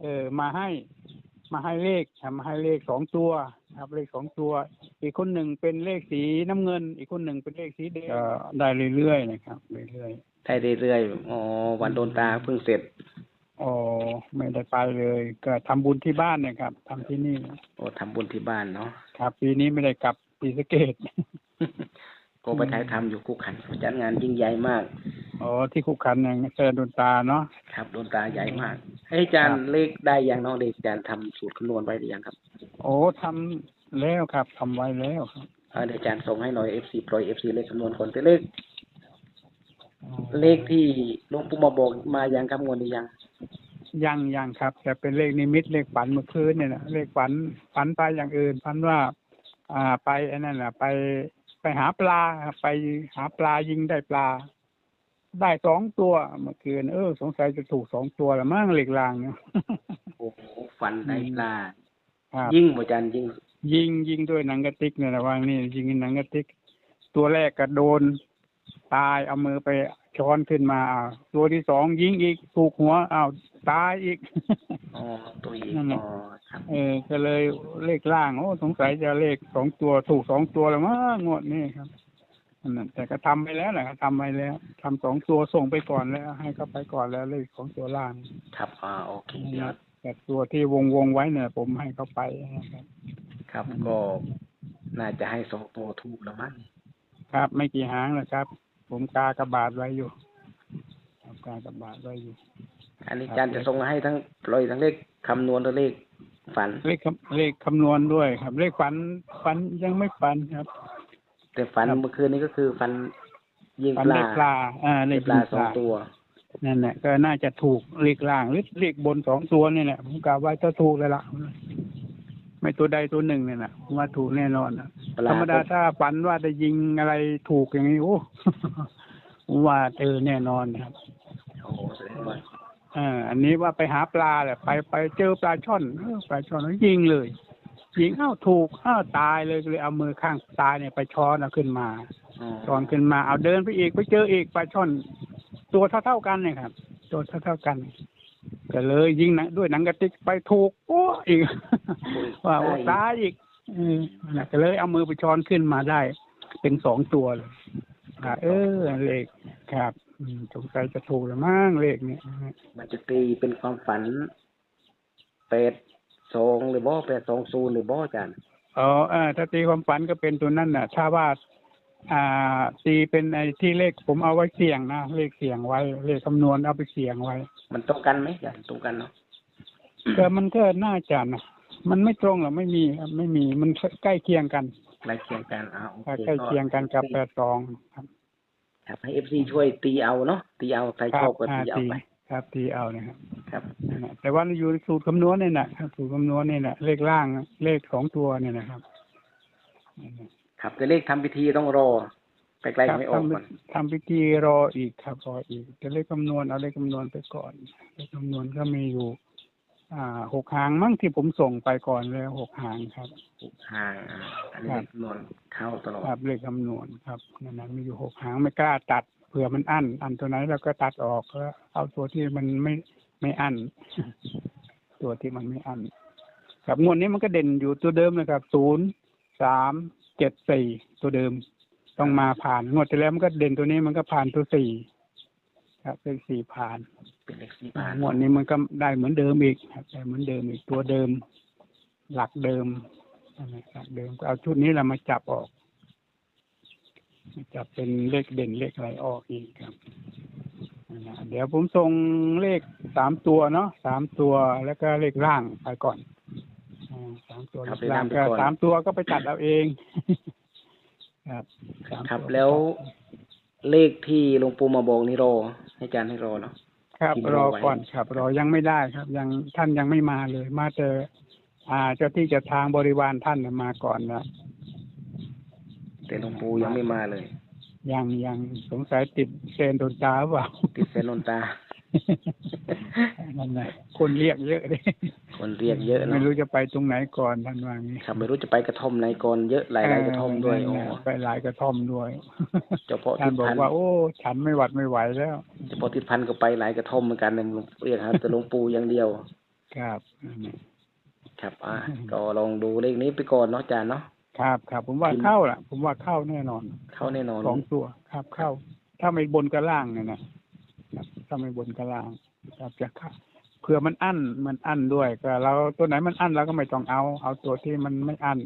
เออมาให้มาให้เลขครับมาให้เลขสองตัวครับเลขสองตัว อีกคนหนึ่งเป็นเลขสีน้ำเงิน อีกคนหนึ่งเป็นเลขสีแดงก็ได้เรื่อยๆนะครับเรื่อยได้เรื่อยๆอ๋อวันโดนตาเพิ่งเสร็จๆอ๋อไม่ได้ไปเลย ก็ทำบุญที่บ้านเนะครับทำที่นี่โอ้ทำบุญที่บ้านเนาะครับ ปีนี้ไม่ได้กลับศรีสะเกดก็ไปถ่ายทำอยู่คุกขันจัดงานยิ่งใหญ่มาก อ๋อที่คุกคันอย่างเชิญดนตาเนาะครับโดนตาใหญ่มากให้อาจารครัย์บเลขได้ยังเน้องเลขอาจารย์ทำสูตรคำนวณไว้หรือยังครับ โอ้ทำแล้วครับทำไว้แล้วครับเออเดี๋ยวอาจารย์ส่งให้หน่อย FC ปล่อย FC เลขคำนวณก่อนแต่เลขอ๋อเลขที่หลวงปู่มาบอกมายังครับงวดนี้ยังยังยังครับ แต่เป็นเลขนิมิตเลขฝันเมื่อคืนเนี่ยนะเลขฝันฝันไปอย่างอื่นฝันว่าอ่าไปไอ้นั่นแหละไปไปหาปลาครับไปหาปลายิงได้ปลา ได้สองตัวเมื่อคืนเออ สงสัยจะถูกสองตัวละมั้งเหล็กลางเนี่ยโอ้โหฟันได้ปลาครับยิ่งบ่อาจารย์ยิ่งยิงยิงด้วยหนังกระติกเนี่ยระวังนี่ยิงด้วยหนังกระติก ตัวแรกก็โดน ตายเอามือไปช้อนขึ้นมาอ้าวตัวที่สองยิงอีกถูกหัวอ้าวตายอีก อ๋อตัวอีกนั่นแหละอ๋อครับเออก็เลยเลขล่างโอ้สงสัยจะเลขสองตัวถูกสองตัวแล้วมั้งงวดนี้ครับ นั่นน่ะแต่ก็ทำไปแล้วแหละทำไปแล้วทำสองตัวส่งไปก่อนแล้ว ให้เขาไปก่อนแล้วเลขของตัวล่างครับอ่าโอเคเดี๋ยวแต่ตัวที่วงวงๆไว้เนี่ย ผมให้เขาไปนะครับ ครับก็น่าจะให้สองตัวถูกแล้วมั้งครับ ไม่กี่หางนะครับ ผมกากระบาดไว้อยู่ครับกากระบาดไว้อยู่ อันนี้อาจารย์จะส่งให้ทั้งปล่อยทั้งเลขคำนวณและเลขฝัน เลขคำเลขคำนวณด้วยครับ เลขฝันฝันยังไม่ฝันครับ แต่ฝันครับเมื่อคืนนี้ก็คือฝันยิงฝันปลาเลขปลาอ่าเลได้ขปลายิงสองตัวนั่นแหละก็น่าจะถูกเลขล่างหรือเลขบนสองตัวนี่แหละผมกะว่าจะถูกเลยล่ะไม่ตัวใดตัวหนึ่งเนี่ยนะผมว่าถูกแน่นอนนะปลาธรรมดาถ้าฝันว่าจะยิงอะไรถูกอย่างนี้โอ้ผมว่าเออแน่นอนครับโอ้โหแสดงว่าอ่าอันนี้ว่าไปหาปลาแหละไปไปเจอปลาช่อนเออปลาช่อนแล้วยิงเลย ยิงอ้าวถูกอ้าวตายเลยก็เลยเอามือข้างตายเนี่ยไปช้อนเอาขึ้นมาอ๋อช้อนขึ้นมาเอาเดินไปอีกไปเจออีกปลาช่อน ตัวเท่าเท่าๆกันเนี่ยครับ ตัวเท่าเท่าๆกันก็เลยยิงหนังด้วยหนังกระติกไปถูกโอ้อีกว่าโอ้ตายอีกเออนั่นแหละก็เลยเอามือไปช้อนขึ้นมาได้ เป็นสองตัวเลยอ่าเออเลขครับอืมสงสัยจะถูกแล้วมั้งเลขเนี่ยมันจะตีเป็นความฝันแปด สองหรือบ่แปดสองศูนย์หรือบ่อาจารย์อ๋อเออถ้าตีความฝันก็เป็นตัวนั้นน่ะ ถ้าว่าอ่าตีเป็นไอ้ที่เลขผมเอาไว้เสี่ยงนะเลขเสี่ยงไว้ เลขคำนวณเอาไปเสี่ยงไว้ มันตรงกันไหมอาจารย์ตรงกันเนาะก็มันก็น่าจะนะมันไม่ตรงหรอกไม่มีครับไม่มีมันใกล้เคียงกันใกล้เคียงกันอ่าโอใกเคล้เคียงกันกับแปดสองครับ ครับให้เอฟซีช่วยตีเอาเนาะตีเอาใครชอบก็อ่าตีเอาตีไป ครับตีเอานะครับครับนั่นแหละแต่ว่าอยู่ในสูตรคำนวณเนี่ยนะครับสูตรคำนวณเนี่ยนะเลขล่างนะเลขสองตัวเนี่ยนะครับ ครับแต่เลขทำพิธีต้องรอใกล้ๆไม่ออกก่อนทำพิธีรออีกครับรออีก จะเลขคำนวณเอาเลขคำนวณไปก่อนเลขคำนวณก็มีอยู่ อ่าหกหางมั้งที่ผมส่งไปก่อนเลยหกหางครับห่างอ่าอันนี้ครับเลขคำนวณเข้าตลอดครับเลขคำนวณครับนั่นนะมีอยู่หกหางไม่กล้าตัด เผื่อมันอั้นอันตัวไหนเราก็ตัดออกก็เอาตัวที่มันไม่ไม่อั้นตัวที่มันไม่อั้นครับงวดนี้มันก็เด่นอยู่ตัวเดิมนะครับศูนย์สามเจ็ดสี่ตัวเดิม ต้องมาผ่านงวดที่แล้วมันก็เด่นตัวนี้มันก็ผ่านตัวสี่ครับเลขสี่ผ่านเป็นเลขสี่ผ่านงวดนี้มันก็ได้เหมือนเดิมอีกครับได้เหมือนเดิมอีกตัวเดิม หลักเดิมนั่นแหละหลักเดิมก็เอาชุดนี้เรามาจับออกมา จับเป็นเลขเด่นเลขอะไรออกอีกครับนั่นนะเดี๋ยวผมส่งเลขสามตัวเนาะสามตัวแล้วก็เลขล่างไปก่อนอ่าสามตัวเลขล่างก็สามตัวก็ไปจัดเอาเองครับสามครับตัวแล้วเลขที่หลวงปู่มาบอกนี่รอให้อาจารย์ให้รอเนาะครับที่รอรอไว้ก่อนครับ รอยังไม่ได้ครับ ยังท่านยังไม่มาเลย มาเจออ่าเจ้าที่เจะทางบริวารท่านน่ะมาก่อนนะ แต่หลวงปู่ยังไม่มาเลย ยังยังสงสัยติดเซนโดนตาหรือเปล่า ติดเซนนนตานั่นแหละคนเรียกเยอะเลยคนเรียกเยอะเนาะไม่รู้จะไปตรงไหนก่อนท่านว่างี้ครับไม่รู้จะไปกระท่อมไหนก่อนเยอะหลายหลายกระท่อมด้วยเอโอ้อไปหลายกระท่อมด้วยเฉพาะท่าทินศบอกพันธ์ว่าโอ้ฉันไม่หวัดไม่ไหวแล้วเฉพาะทิศพันธ์ก็ไปหลายกระท่อมเหมือนกันเนี่ยเรียกหาแต่หลวงปู่อย่างเดียว ครับนั่นแหละครับอ่าอืมก็ลองดูเลขนี้ไปก่อนเนาะอาจารย์เนาะ ครับครับผมว่าเข้าล่ะ ผมว่าเข้าแน่นอนเข้าแน่นอนสองตัวครับเข้า ถ้าไม่บนกับล่างเนี่ยนะครับถ้าไม่บนกับล่างครับจะเข้าเผื่อมันอั้นมันอั้นด้วยก็เราตัวไหนมันอั้นเราก็ไม่ต้องเอา เอาตัวที่มันไม่อั้น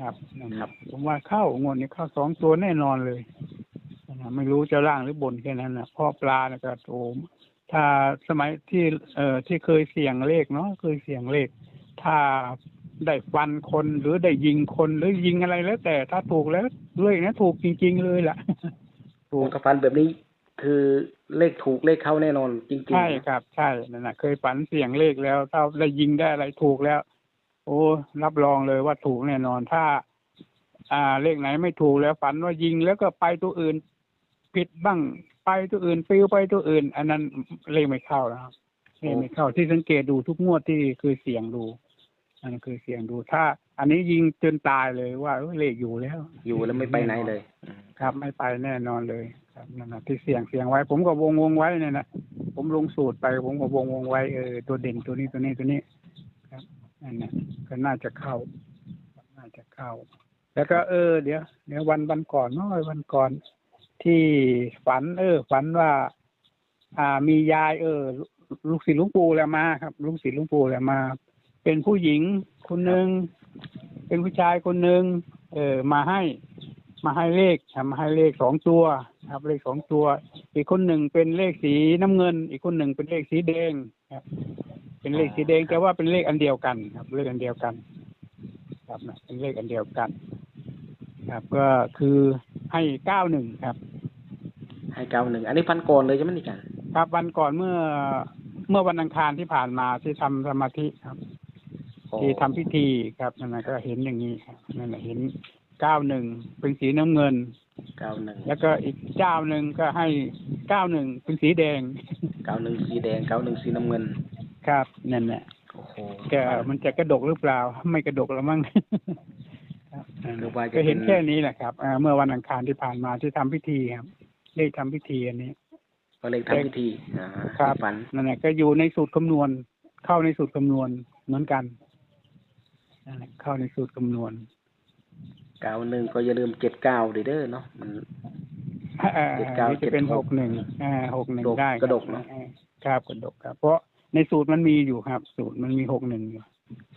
ครับนั่นนะครับ ผมว่าเข้างวดนี้เข้าสองตัวแน่นอนเลยนะไม่รู้จะล่างหรือบนแค่นั้นนะเพ่อปลานะก็โอ้ถ้าสมัยที่เอ่อที่เคยเสี่ยงเลขเนาะเคยเสี่ยงเลข ถ้า ได้ฟันคนหรือได้ยิงคนหรือยิงอะไรแล้ว แต่ถ้าถูกแล้วเลขนะถูกจริง ๆ เลยล่ะถูผกมก็ฟันแบบนี้คือเลขถูกเลขเข้าแน่นอน จริงๆใช่นะครับ ใช่นั่นนะเคยฝันเสี่ยงเลขแล้ว ถ้าได้ยิงได้อะไรถูกแล้ว โอ้รับรองเลยว่าถูกแน่นอนถ้า อ่าเลขไหนไม่ถูกแล้วฝันว่ายิงแล้วก็ไปตัวอื่นผิดบ้างไปตัวอื่นฟิวไปตัวอื่น อันนั้นเลขไม่เข้านะครับเลขไม่เข้าที่สังเกตดูทุกงวดที่เคยเสี่ยงดูอัน นั้นคือเสี่ยงดูถ้า อันนี้ยิงจนตายเลยว่าเอ้ยเลขอยู่แล้ว อยู่แล้วไม่ไปไหนเลยอืมครับไม่ไปแน่นอนเลย ครับนั่นนะที่เสี่ยงเสี่ยงไว้ ผมก็วงวงไว้เนี่ยนะผมลงสูตรไป ผมก็วงวงไว้เออตัวเด่นตัวนี้ตัวนี้ตัวนี้ ครับนั่นนะก็น่าจะเข้า น่าจะเข้า แล้วก็เออ เดี๋ยวเดี๋ยววันวันก่อนเนาะวันก่อน ที่ฝัน เออ ฝันว่า อ่ามียาย เออลูกศิษย์หลุงปู่แหละมาครับ ลูกศิษย์หลุงปู่แหละมา เป็นผู้หญิงคนหนึ่งเป็นผู้ชายคนหนึ่งเออมาให้ มาให้เลขครับมาให้เลขสองตัวครับ เลขสองตัว อีกคนหนึ่งเป็นเลขสีน้ำเงิน อีกคนหนึ่งเป็นเลขสีแดงครับ เป็นเลขสีแดงแต่ว่าเป็นเลขอันเดียวกันครับ เลขอันเดียวกัน ครับนะเป็นเลขอันเดียวกัน ครับก็คือให้เก้าหนึ่งครับ ให้เก้าหนึ่งอันนี้ฟันก่อนเลยใช่ไหมนี่อาจารย์ครับวันก่อนเมื่อเมื่อวันอังคารที่ผ่านมาที่ทำสมาธิครับโอ้ ที่ทำพิธีครับนั่นนะก็เห็นอย่างนี้ครับนั่นนะเห็นเก้าหนึ่งเป็นสีน้ำเงิน เก้าหนึ่งแล้วก็อีกเจ้าหนึ่งก็ให้เก้าหนึ่งเป็นสีแดงเก้าหนึ่งสีแดงเก้าหนึ่งสีน้ำเงิน ครับนั่นแหละโอ้โหแกมันจะกระดกหรือเปล่า ไม่กระดกแล้วมั้งครับนั่นหรืน่ะอว่าจะก็เห็นเป็นแค่นี้แหละครับอ่าเมื่อวันอังคารที่ผ่านมาที่ทำพิธีครับได้ทำพิธีอันนี้ ก็เลขทำพิธีอ่าครับ ฝัน นั่นแหละก็อยู่ในสูตรคำนวณ เข้าในสูตรคำนวณเหมือนกัน นั่นแหละเข้าในสูตรคำนวณเก้าหนึ่งก็อย่าลืมเจ็ดเก้าเด้อเนาะมันอ่าเจ็ดเก้านี่จะเป็นเจ็ดหหกกหนึ่งอ่าหกหนึ่งกระดกได้กระดกเนอะอ่าครับกระดกครับ เพราะในสูตรมันมีอยู่ครับ สูตรมันมีหกหนึ่งอยู่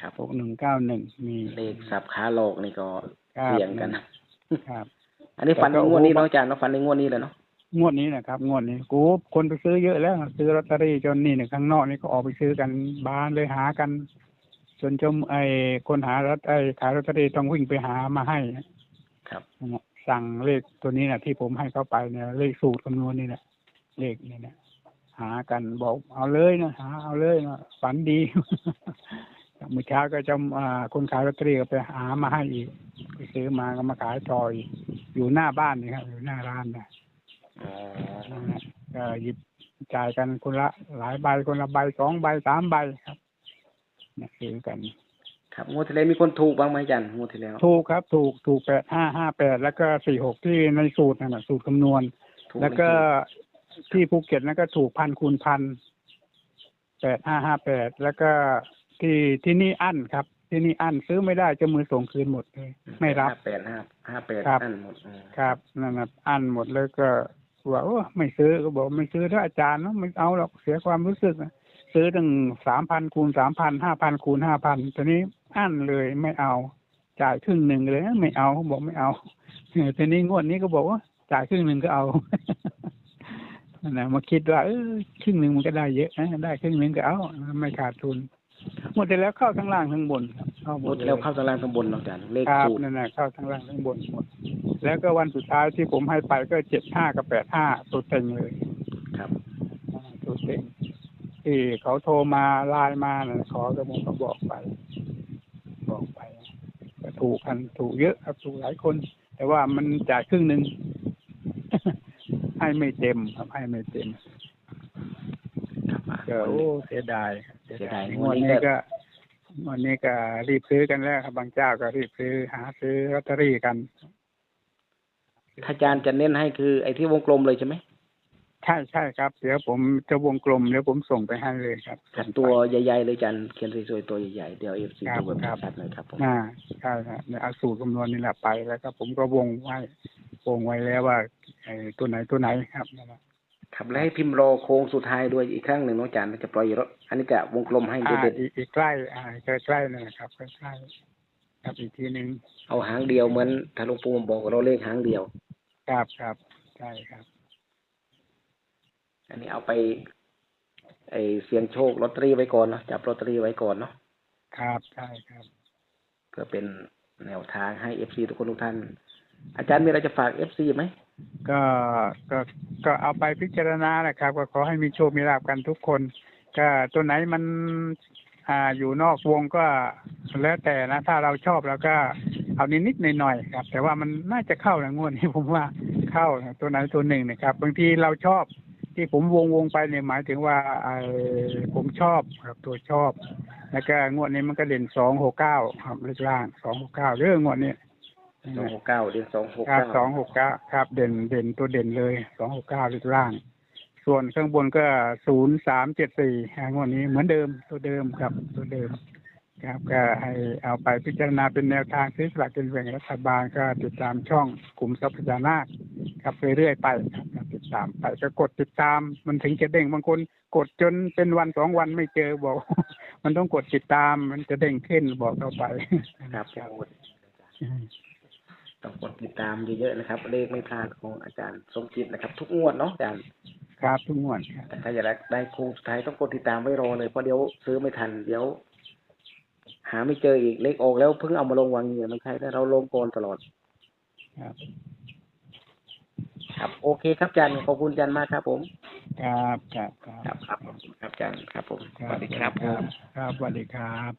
ครับหกหนึ่งเก้าหนึ่งมีเลขสับขาหลอกนี่ก็ครับเสี่ยงกันนะครับ อันนี้ฝันในแต่ก็งวดนี้โอ้โหเนาะอาจารย์เนาะฝันในงวดนี้เลยเนาะงวดนี้นะครับงวดนี้กูคนไปซื้อเยอะแล้ว ซื้อลอตเตอรี่จนนี่เนี่ยข้างนอกนี่ก็ออกไปซื้อกันบ้านเลยหากัน จนจมไอ้คนหารถไอ้ขายลอตเตอรี่ต้องวิ่งไปหามาให้ครับนั่นแหละสั่งเลขตัวนี้นะที่ผมให้เขาไปเนี่ยเลขสูตรคำนวณนี่แหละเลขนี่นะหากันบอกเอาเลยนะหาเอาเลยนะฝันดีเมื่อเช้าก็จะอ่าคนขายลอตเตอรี่ก็ไปหามาให้อีกไปซื้อมาก็มาขายต่ออีกอยู่หน้าบ้านนี่ครับอยู่หน้าร้านนะอ๋อนั่นแหละก็หยิบจ่ายกันคนละหลายใบคนละใบสองใบสามใบครับ เนี่ยซื้อกันครับงวดที่แล้วมีคนถูกบ้างไหมอาจารย์งวดที่แล้ว ถูกครับ ถูกถูกแปดห้าห้าแปดแล้วก็สี่หกที่ในสูตรนั่นแหละสูตรคำนวณ ถูกแล้วก็ที่ภูเก็ตนั่นก็ถูกพันคูณพันแปดห้าห้าแปดแล้วก็ที่ที่นี่อั้นครับ ที่นี่อั้นซื้อไม่ได้เจะมือส่งคืนหมดเลยไม่รับ ห้าแปดห้าห้าแปดครับ อันหมดอืมครับนั่นนะอั้นหมดเลยก็ว่าโอ้ไม่ซื้อก็บอกไม่ซื้อถ้าอาจารย์เนาะไม่เอาหรอกเสียความรู้สึกนะ ซื้อตั้งสามพันคูณสามพันห้าพันคูณห้าพันตอนนี้อั้นเลยไม่เอา จ่ายครึ่งหนึ่งเลยไม่เอาเขาบอกไม่เอาเออทีนี้งวดนี้ก็บอกว่าจ่ายครึ่งหนึ่งก็เอานั่นนะมาคิดว่าเออครึ่งหนึ่งมันก็ได้เยอะนะได้ครึ่งหนึ่งก็เอาไม่ขาดทุน หมดไปแล้วเข้าทั้งล่างทั้งบนครับเข้าหงมวดดเลที่ยแล้วเข้าตารางข้างบนเนาะอาจารย์เลขครับสูตรนั่นแหละเข้าทั้งล่างทั้งบนหมดแล้วก็วันสุดท้ายที่ผมให้ไปก็เจ็ดห้ากับแปดห้าตัวเต็งเลย ครับอ่าตัวเต็ง ที่เขาโทรมาไลน์มานะขอก็ผมก็บอกไป บอกไปก็ถูกกันถูกเยอะครับถูกหลายคน แต่ว่ามันจ่ายครึ่งหนึ่งให้ไม่เต็มครับให้ไม่เต็มครับอะก็โอ้เสียดายครับเสียดายงวดนี้ก็งวดนี้ก็รีบซื้อกันแล้วครับบางเจ้าก็รีบซื้อหาซื้อลอตเตอรี่กันถ้าอาจารย์จะเน้นให้คือ ไอ้ที่วงกลมเลยใช่ไหม ใช่ใช่ครับ เดี๋ยวผมจะวงกลมเดี๋ยวผมส่งไปให้เลยครับครับส่งไปตัวใหญ่ๆเลยอาจารย์เขียนสวยๆตัวใหญ่ๆเดี๋ยวเอฟซีครับดูแบบครับชัดๆหน่อยครับผมอ่าใช่ครับเนี่ยเอาสูตรคำนวณนี่แหละไปแล้วก็ผมก็วงไว้วงไว้แล้วว่าไอ้ตัวไหนตัวไหนครับนั่นแหละครับแล้วให้พิมพ์รอโค้งสุดท้ายด้วยอีกครั้งหนึ่งเน้องอาจารย์จะปล่อยรถอันนี้จะวงกลมให้อ่าเด็ดอีกอีกใกล้อ่าใกล้ใกล้ๆนั่นแหละครับใกล้ใกล้ๆครับอีกทีหนึ่งๆเอาหางเดียวเหมือนถ้าหลวงปู่บอกเราเลขหางเดียว ครับครับใช่ครับ อันนี้เอาไป ไอเสียงโชคลอตเตอรี่ไว้ก่อนเนาะจับลอตเตอรี่ไว้ก่อนเนาะครับใช่ครับเพื่อเป็นแนวทางให้เอฟซีทุกคนทุกท่าน อาจารย์มีอะไรจะฝากเอฟซีไหมก็ก็ก็เอาไปพิจารณาแหละครับ ก็ขอให้มีโชคมีลาบกันทุกคน ก็ตัวไหนมันอ่าอยู่นอกวงก็แล้วแต่นะ ถ้าเราชอบแล้วก็เอานิดๆหน่อยๆครับ แต่ว่ามันน่าจะเข้านะงวดนี้ผมว่าเข้านะตัวไหนตัวหนึ่งนะครับบางทีเราชอบ ที่ผมวงวงๆไปเนี่ยหมายถึงว่าไอ้ผมชอบครับตัวชอบ แล้วก็งวดนี้มันก็เด่นสองหกเก้าครับเลขล่างสองหกเก้าเรื่องงวดนี้สองหกเก้าเดือนสองหกครับเก้าสองหกเก้าครับ เด่นเด่นตัวเด่นเลยสองหกเก้าเลขล่าง ส่วนข้างบนก็ศูนย์สามเจ็ดสี่งวดนี้เหมือนเดิมตัวเดิมครับตัวเดิมครับก็ให้เอาไปพิจารณาเป็นแนวทางซื้อสลากกินแบ่งรัฐบาลก็ติดตามช่องกลุ่มทรัพยานาคครับเรื่อยๆไปครับ ติดตามไปก็กดติดตาม มันถึงจะเด้งบางคนกดจนเป็นวันสองวันไม่เจอบอก มันต้องกดติดตาม มันจะเด้งขึ้นบอกเราไปครับต้องกดติดตามเยอะๆนะครับ เลขไม่พลาดของอาจารย์สมจิตนะครับ ทุกงวดเนาะอาจารย์ครับทุกงวดครับแต่ถ้าอยากได้โค้งสุดท้ายต้องกดติดตามไว้รอเลยเพราะเดี๋ยวซื้อไม่ทันเดี๋ยว หาไม่เจออีกเลขออกแล้วเพิ่งเอามาลงวางเงินมันใช่แต่เราลงก่อนตลอดครับ ครับ โอเคครับอาจารย์ขอบคุณอาจารย์มากครับ ผมครับครับครับครับขอบคุณครับอาจารย์ครับผมสครับวัสดีครับผมครับสวัสดีครับ